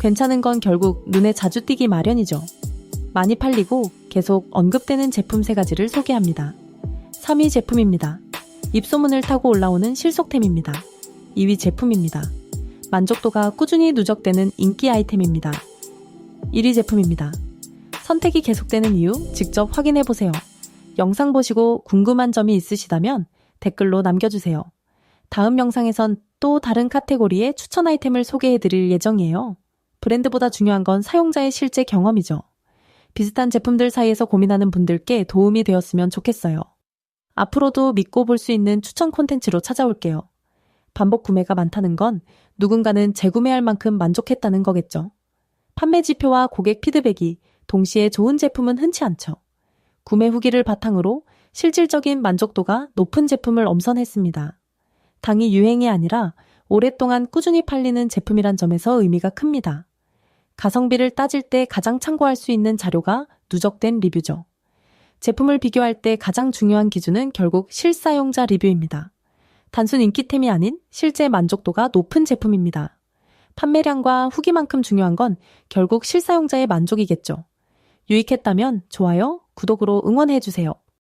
괜찮은 건 결국 눈에 자주 띄기 마련이죠. 많이 팔리고 계속 언급되는 제품 세 가지를 소개합니다. 3위 제품입니다. 입소문을 타고 올라오는 실속템입니다. 2위 제품입니다. 만족도가 꾸준히 누적되는 인기 아이템입니다. 1위 제품입니다. 선택이 계속되는 이유 직접 확인해 보세요. 영상 보시고 궁금한 점이 있으시다면 댓글로 남겨주세요. 다음 영상에선 또 다른 카테고리의 추천 아이템을 소개해 드릴 예정이에요. 브랜드보다 중요한 건 사용자의 실제 경험이죠. 비슷한 제품들 사이에서 고민하는 분들께 도움이 되었으면 좋겠어요. 앞으로도 믿고 볼 수 있는 추천 콘텐츠로 찾아올게요. 반복 구매가 많다는 건 누군가는 재구매할 만큼 만족했다는 거겠죠. 판매 지표와 고객 피드백이 동시에 좋은 제품은 흔치 않죠. 구매 후기를 바탕으로 실질적인 만족도가 높은 제품을 엄선했습니다. 당이 유행이 아니라 오랫동안 꾸준히 팔리는 제품이란 점에서 의미가 큽니다. 가성비를 따질 때 가장 참고할 수 있는 자료가 누적된 리뷰죠. 제품을 비교할 때 가장 중요한 기준은 결국 실사용자 리뷰입니다. 단순 인기템이 아닌 실제 만족도가 높은 제품입니다. 판매량과 후기만큼 중요한 건 결국 실사용자의 만족이겠죠. 유익했다면 좋아요, 구독으로 응원해주세요.